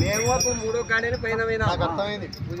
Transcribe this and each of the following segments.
మేము మూడో కాడని పైన నాకు అర్థమైంది. పూజ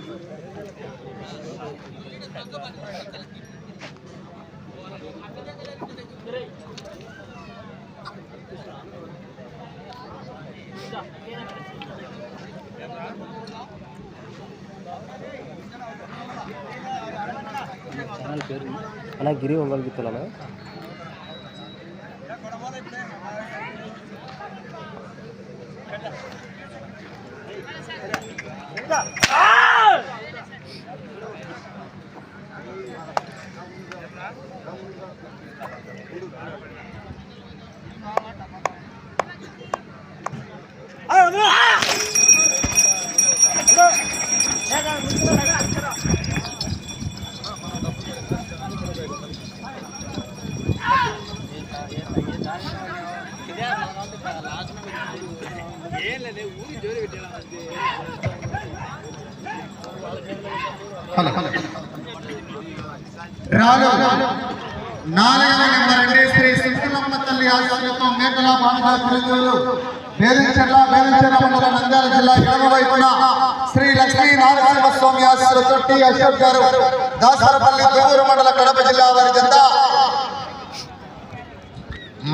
వచ్చి మళ్ళా చెప్తాను. డ్యూటీ ఉంది కదా. వాళ్ళ టైం తప్పైంది. అన్న గిరి ఒంగోలు గిత్తలనా రాలు నాలుగవ నెంబర్ అంటే శ్రీ సింకులమ్మ తల్లి ఆశీస్సులతో మేకల బాంధవ ప్రజలు బేదంచెర్ల బేదంచెర్ల మండల నంద్యాల జిల్లా ఎడమ వైపున శ్రీ లక్ష్మీ నారసింహ స్వామి ఆశీస్సులతో టి అశోక్ గారు. దాసరపల్లి దేవూరు మండల కడప జిల్లా వారి జత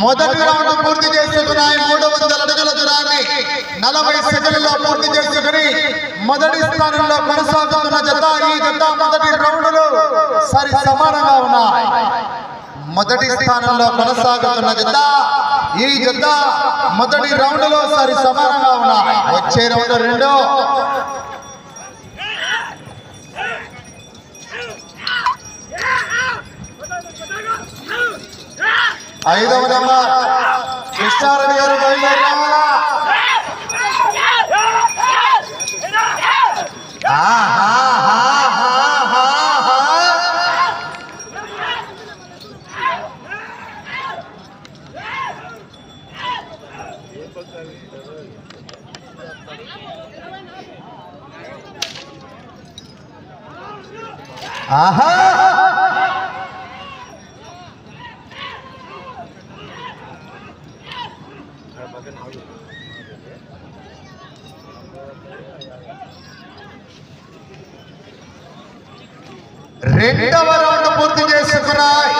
మొదటి రౌండ్ పూర్తి చేసుకున్నాయి మూడు వందల అడుగుల దూరాన్ని నలభై సెకండ్లో పూర్తి చేసుకుని మొదటి స్థానంలో కొనసాగుతున్న జత ఈ జత మొదటి రౌండ్లు సరి సమానంగా ఉన్నాయి. మొదటి స్థానంలో కొనసాగుతున్న జత ఈ జత మొదటి రౌండ్లో సరి సమానంగా ఉన్నాయి వచ్చే రౌండ్ రెండు. ఐదవ నెంబర్. కృష్ణారెడ్డి గారు బయలుదేరి రావాలా ఆహాహాహాహా. ఆహా! రెండవ రౌండ్ పూర్తి చేసుకున్నాయి.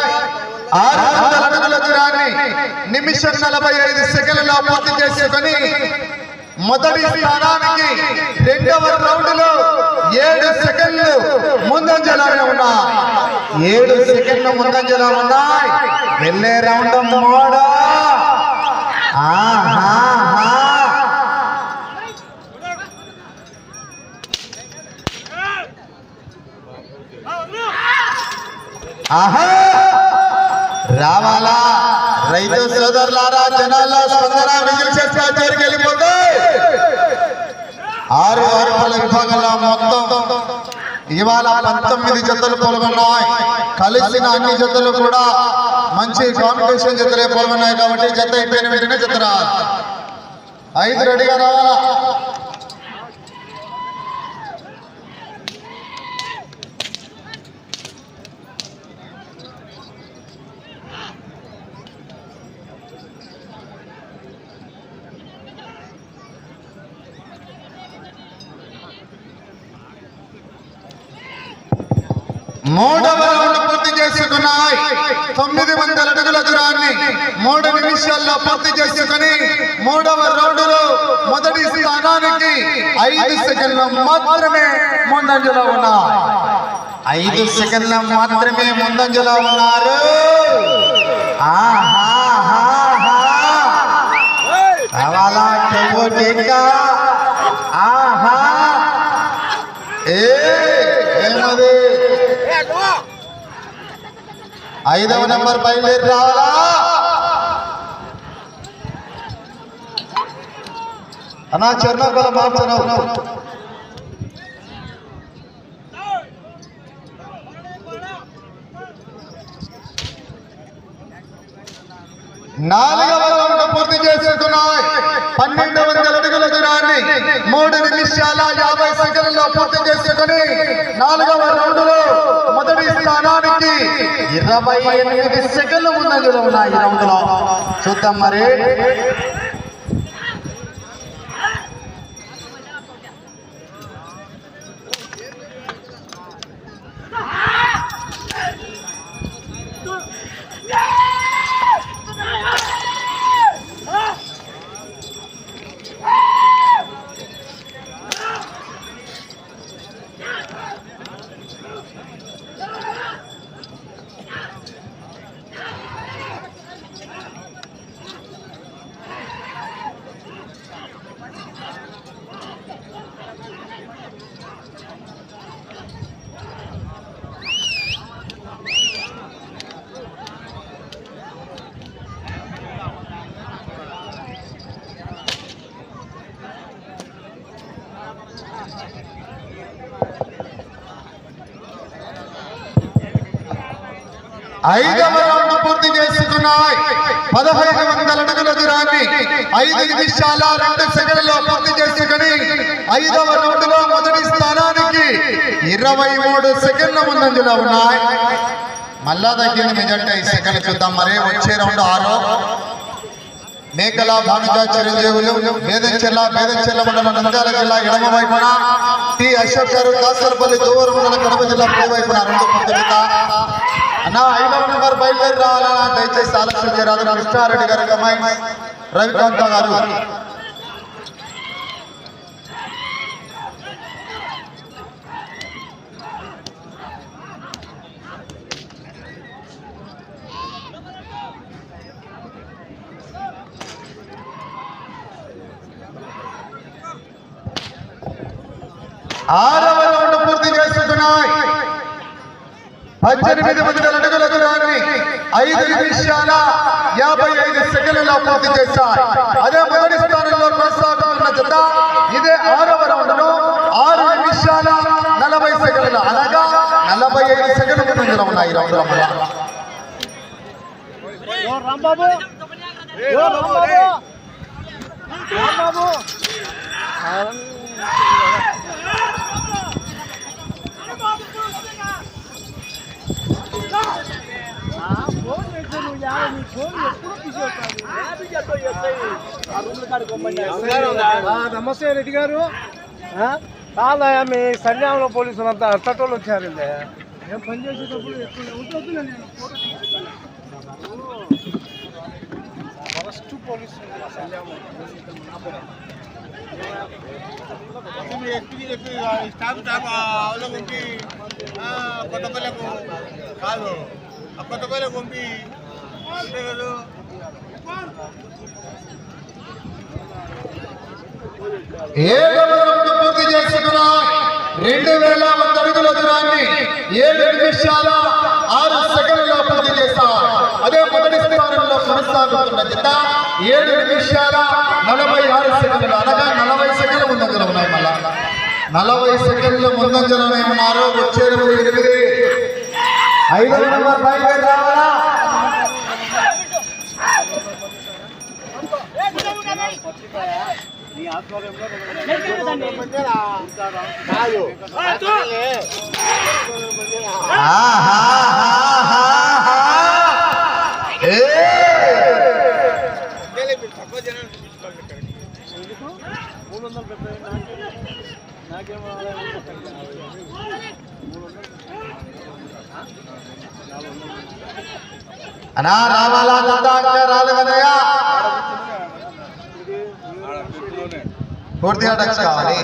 ఆరు వందల అడుగుల దూరాన్ని నిమిషం నలభై ఐదు సెకండ్లలో పూర్తి చేసుకుని మొదటి స్థానానికి రెండవ రౌండ్లో ఏడు సెకండ్లు ముందంజలానే ఉన్నా. ఏడు సెకండ్లు ముందంజలా ఉన్నాయి వెళ్ళే రౌండ్ మోడా ఆహా రావాలా? రైతు సోదరులారా జనాల్లో స్పందన విజిల్ చేస్తా చివరికి వెళ్ళిపోతాయి. ఆరు ఆరు పల విభాగంలో మొత్తం ఇవాళ పంతొమ్మిది జతలు పాల్గొన్నాయి. కలిసిన అన్ని జతలు కూడా మంచి కాంపిటీషన్ జతలే పాల్గొన్నాయి కాబట్టి జత అయిపోయిన వెంటనే జత ఐదు రెడీగా రావాలా? మూడవ రౌండ్ పూర్తి చేసి చేసుకున్నాయి. తొమ్మిది వందల అడుగుల దూరాన్ని మూడు నిమిషాల్లో పూర్తి చేసుకుని మూడవ రౌండ్లో మొదటి స్థానానికి ఐదు సెకండ్ల మాత్రమే ముందంజలో ఉన్నారు. ఐదు సెకండ్ల మాత్రమే ముందంజలో ఉన్నారు. ఆహా కావాలా ఐదవ నెంబర్ బయలుదేరి రావాలా? అన్నా చెర్నోకల మార్చను నాలుగవ రౌండ్ పూర్తి చేసుకున్నాయి పన్నెండు వందల అడుగుల దూరాన్ని మూడు నిమిషాల యాభై సెకండ్లలో పూర్తి చేసుకుని నాలుగవ రౌండ్లో మొదటి స్థానానికి ఇరవై ఎనిమిది సెకండ్లు ముందంజలో ఉన్నాయి ఈ రౌండ్లో చూద్దాం మరి. ఐదవ రౌండ్ పూర్తి చేసుకున్నాయి పదహైదు వందల అడుగుల దూరాన్ని ఐదు నిమిషాల రెండు సెకండ్లలో పూర్తి చేసుకుని ఐదవ రౌండ్లో మొదటి స్థానానికి ఇరవై మూడు సెకండ్ల ముందంజలో ఉన్నాయి. మళ్ళా తగ్గింది మెజార్టీ. ఐదు సెకండ్లు చూద్దాం. మరి వచ్చే రౌండ్ ఆరో. మేకల భానుజ చిరంజీవులు వేదంచెల్ల వేదంచెల్ల మండలం నంద్యాల జిల్లా ఎడమ వైపున టి అశోక్ గారు దాసరపల్లి దూరం మండలం కడప జిల్లా కుడి వైపున రెండు పొద్దుట అన్న ఐదవ నెంబర్ బయలుదేరి రావాలన్నా దయచేసి ఆలస్యం చేయరాదు. కృష్ణారెడ్డి గారు అమ్మాయి రవికాంత గారు. ఆరవ రౌండ్ పూర్తి చేసుకున్నాయి పద్దెనిమిది వందల అడుగుల దూరాన్ని ఐదు నిమిషాల యాభై ఐదు సెకండ్లలో పూర్తి చేశాయి అదే మొదటి స్థానంలో కొనసాగుతున్న జత ఇదే ఆరవ రౌండ్ను ఆరు నిమిషాల నలభై సెకండ్లు అనగా నలభై ఐదు సెకండ్ల ముందు ఉన్నాయి ఈ రౌండ్ రాంబాబు ఓ రాంబాబు రాంబాబు ఫోన్ చేస్తే నువ్వు యాభై నీ ఫోన్ ఎప్పుడు తీసేస్తాను నమస్తే రెడ్డి గారు. ఆ? మీ సంజాంలో పోలీసులు అంతా అట్టటోళ్ళు వచ్చారండి. నేను పని చేసేటప్పుడు ఎక్కువ ఫస్ట్ పోలీసు సంజాంలో పంపి కాదు ఆ ఏడవ రౌండ్ పూర్తి చేసుకున్న రెండు వేల వంద అడుగుల దూరాన్ని ఏడు నిమిషాల ఆరు సెకండ్లలో పూర్తి చేశారు అదే మొదటి స్థానంలో కొనసాగుతున్న జత ఏడు నిమిషాల నలభై ఆరు సెకండ్లు. అనగా నలభై సెకండ్ల ముందంజలు ఉన్నాయి మళ్ళా. నలభై సెకండ్ల ముందంజలు ఉన్నారు. వచ్చే ఎనిమిది. ఐదు నెంబర్ బయలుదేరి రావాలా నీ ఆధ్వర్యంలో తక్కువ జనాలు మూడు వందలు పెట్టాయి నాకేమో అనా రావాలా జత అంటే రాలేదనయ్యా పూర్తిగా టచ్ కావాలి.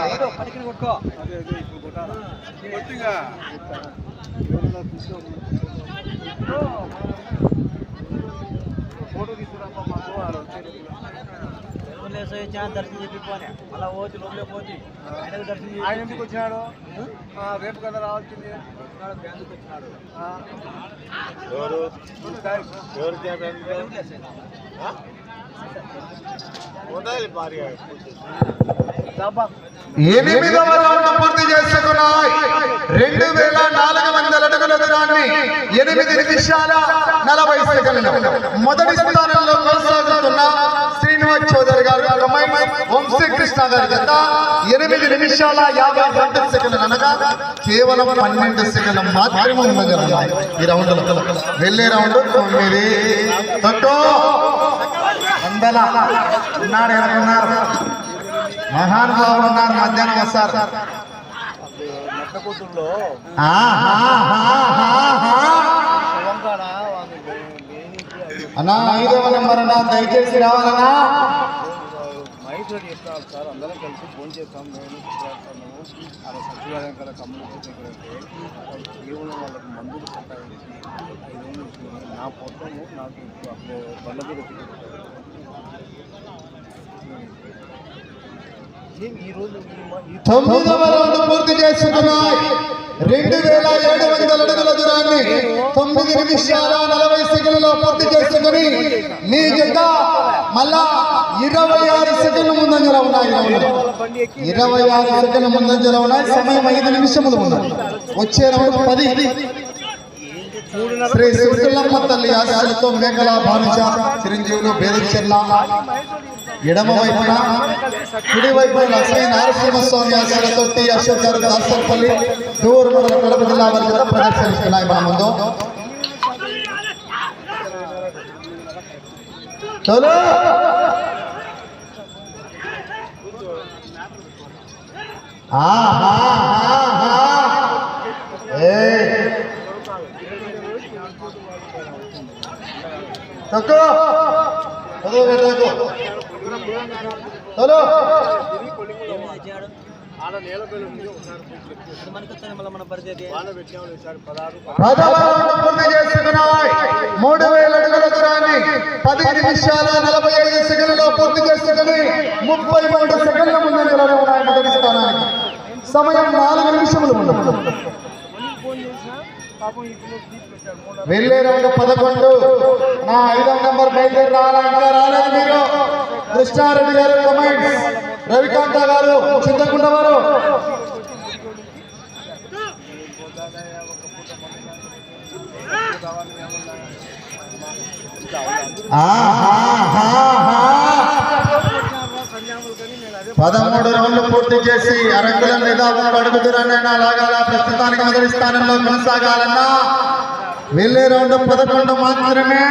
దర్శనం చెప్పిపోనే అలా పోతే లోపలే పోతే ఆయనకు దర్శనం ఆయన ఎందుకు వచ్చినాడు ఆ, రేపు కదా రావాల్సింది. ఎవరు ఎవరు. ఎనిమిదవ రౌండ్ పూర్తి చేసుకున్నాయి. రెండు వేల నాలుగు వందల అడుగుల దూరాన్ని ఎనిమిది నిమిషాల నలభై సెకండ్లు. మొదటి స్థానంలో కొనసాగుతున్న శ్రీనివాస్ చౌదరి గారు కమై వంశీకృష్ణ గారి జత. ఎనిమిది నిమిషాల యాభై రెండు సెకండ్లు అనగా కేవలం పన్నెండు సెకండ్లు మాత్రమే ఉండగలగాలి ఈ రౌండ్ వెళ్ళే రౌండ్ తొమ్మిది. తొట్టు. వందల. ఉన్నారు ఎవరున్నారు మహానుభావులు ఉన్నారు మధ్యాహ్నం వస్తారు. అన్నా ఐదవ నెంబర్ అన్నా దయచేసి రావాలన్నా మైసూరు సార్ అందరం కలిసి ఫోన్ చేస్తాం నేను చేస్తాము అలా సచివాలయం కదా కమ్యూనిటీ కేవలం వాళ్ళకి మందులు సంపాదించి ఐదేళ్ళు నా పొట్టము నాకు అప్పుడు బండ మీద ఏం ఈరోజు పూర్తి చేసుకున్నాయి. రెండు వేల ఏడు వందల అడుగుల దూరాన్ని తొమ్మిది నిమిషాల నలభై సెకండ్లలో పూర్తి చేసుకుని నీ జత మళ్ళా ఇరవై ఆరు సెకండ్ల ముందంజల ఉన్నాయి. ఇరవై ఆరు సెకండ్ల ముందంజల ఉన్నాయి. సమయం ఐదు నిమిషములు ఉన్నాయి వచ్చే రౌండ్ పది. శ్రీ శివకుల్లమ్మ తల్లి ఆశాలతో మేకల భానుజ చిరంజీవులు బేదచెర్ల ఎడమ వైపున కుడి వైపున లక్ష్మీ నారసింహస్వామి ఆశీస్సులతో టి అశోక్ గారు దాసరపల్లి టూర్ మండలం కడప జిల్లా వారి చేత ప్రదర్శనిస్తున్నాయి మన ముందు. చలో! తక్కువ చదువు పెట్టకు రౌండ్ పూర్తి చేసుకున్నాయి మూడు వేల అడుగుల దూరాన్ని పది నిమిషాల నలభై ఐదు సెకండ్లో పూర్తి చేసుకుని ముప్పై మూడు సెకండ్ల ముందంజలో ఉన్నాయి మొదటి స్థానానికి సమయం నాలుగు నిమిషములు ఉండదు వెళ్ళే రెండు పదకొండు. నా ఐదో నంబర్ బయలుదేరి రావాలంటే రాలేదు మీరు. కృష్ణారెడ్డి గారు కమెంట్స్ రవికాంత గారు చింతకుంట వారు. ఆహా. పదమూడు రౌండ్లు పూర్తి చేసి అరంగుల నిదాపం అడుగుతున్నా లాగాల ప్రస్తుతానికి మొదటి స్థానంలో కొనసాగాలన్నా? వెళ్ళే రౌండ్ పదకొండు మాత్రమే.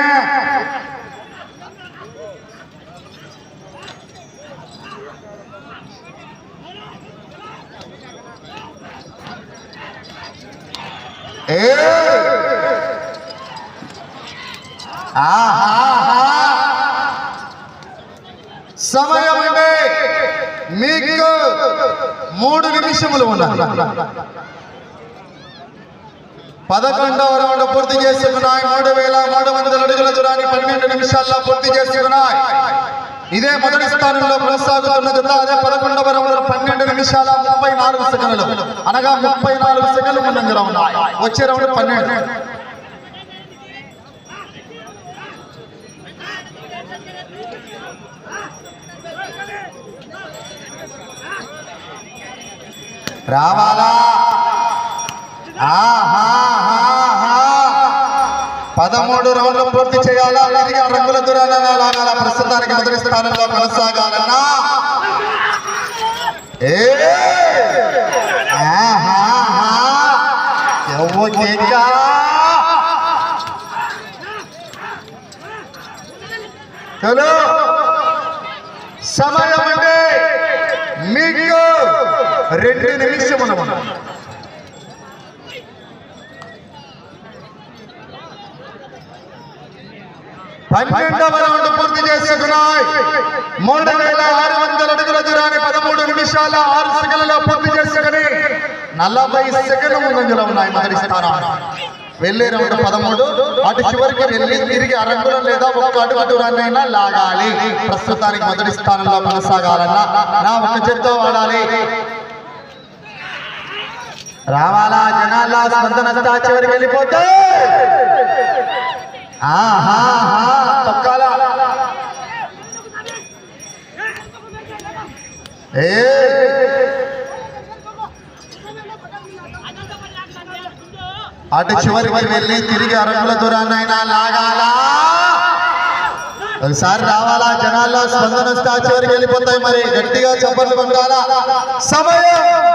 ఆహా! సమయం మూడు నిమిషములు ఉన్నాయి పదకొండవ రౌండ్ పూర్తి చేసుకున్నాయి మూడు వేల మూడు వందల అడుగుల దూరాన్ని పన్నెండు నిమిషాల్లో పూర్తి చేసుకున్నాయి ఇదే మొదటి స్థానంలో కొనసాగుతున్న జత అదే పదకొండవ రౌండ్. పన్నెండు నిమిషాల ముప్పై నాలుగు సెకండ్లు. అనగా ముప్పై నాలుగు సెకండ్లు ముందంగా ఉన్నాయి వచ్చే రౌండ్ పన్నెండు. రావాలా? పదమూడు రౌండ్లు పూర్తి చేయాలా? ఇది రంగుల దూరాన లాగాల ప్రస్తుతానికి మొదటి స్థానంలో కొనసాగాలన్నా. సమయం అంటే రెండు నిమిషములు. పన్నెండవ రౌండ్ పూర్తి చేసుకున్నాయి. మూడు వేల ఆరు వందల అడుగుల దూరాన్ని పదమూడు నిమిషాల ఆరు సెకండ్లలో పూర్తి చేసుకుని నలభై సెకండ్ల ముందంజలో ఉన్నాయి మొదటి స్థానం వెళ్ళే రౌండ్ పదమూడు. అటు చివరికి వెళ్ళి తిరిగి అరంగులం లేదా ఒక అడుగు దూరాన్నైనా లాగాలి. ప్రస్తుతానికి మొదటి స్థానంలో కొనసాగాలన్నా నా ఒక చెత్త వాడాలి రావాలా జనాల స్పందన చివరికి వెళ్ళిపోతే? ఆహా తొక్కాల? ఏ? అటు చివరికి వెళ్ళి తిరిగి అరకుల దూరాన్నైనా లాగాలా? ఒకసారి రావాలా జనాల్లో స్పందన వస్తే ఆ చివరికి వెళ్ళిపోతాయి మరి. గట్టిగా చెప్పలు కొట్టాలా? సమయం!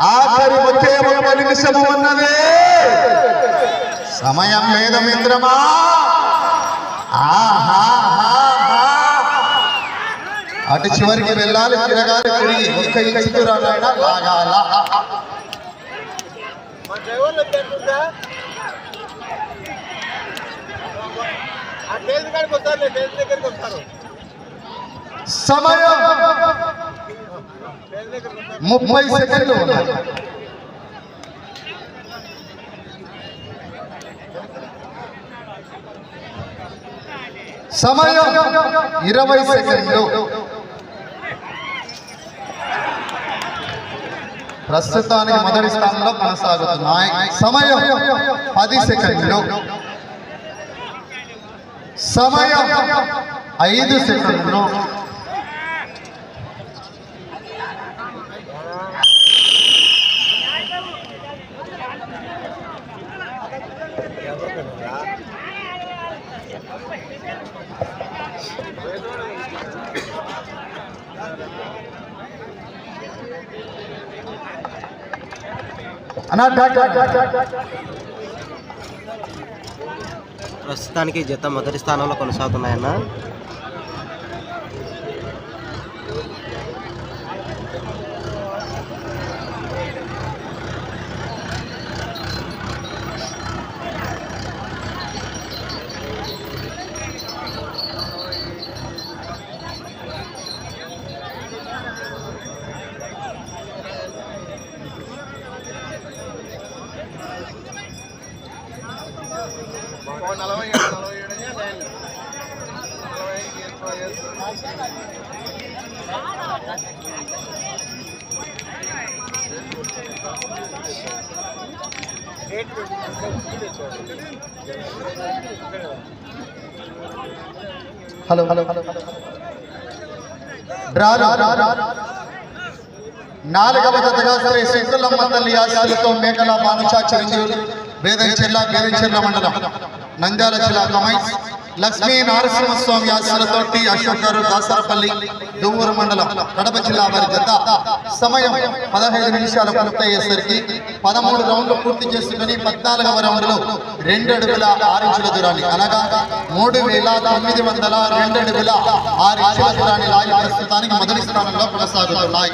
ఆఖరి వచ్చే ఒక నిమిషము ఉన్నదే. సమయం లేదు మిత్రమా. అటు చివరికి వెళ్ళాలి తిరగాలి తిరిగి. ఒక్క ఇంచు దూరాన్నైనా లాగాల సమయం. ముప్పై సెకండ్లు ఉన్నాయి సమయం ఇరవై సెకండ్లు ప్రస్తుతానికి మొదటి స్థానంలో కొనసాగుతున్నాయి సమయం పది సెకండ్లు సమయం ఐదు సెకండ్లు ప్రస్తుతానికి జత మొదటి స్థానంలో కొనసాగుతున్నాయన్న. నలభై ఏడు నలభై ఏడు అనే లైన్ నలభై హలో హలో. రా రా రా రా. నాలుగవ జతగా శ్రీ శంకులమ్మ తల్లి ఆశీస్సులతో మేకల మానుషా చిరంజీవులు వేదంచెర్ల వేదంచెర్ల మండలం. నంద్యాల జిల్లా కమైస్ లక్ష్మీ నరసింహస్వామి ఆశీస్సులతో టి అశోక్ గారు దాసరపల్లి దువ్వూరు మండలం కడప జిల్లా వారి జత సమయం పదహైదు నిమిషాలు పూర్తయ్యేసరికి పదమూడు రౌండ్లు పూర్తి చేసుకుని పద్నాలుగవ రౌండ్లో రెండు అడుగుల ఆరు ఇంచుల దూరాన్ని అనగా మూడు వేల తొమ్మిది వందల రెండు అడుగుల ఆరు ఇంచుల దూరాన్ని లాగి ప్రస్తుతానికి మొదటి స్థానంలో కొనసాగుతున్నాయి.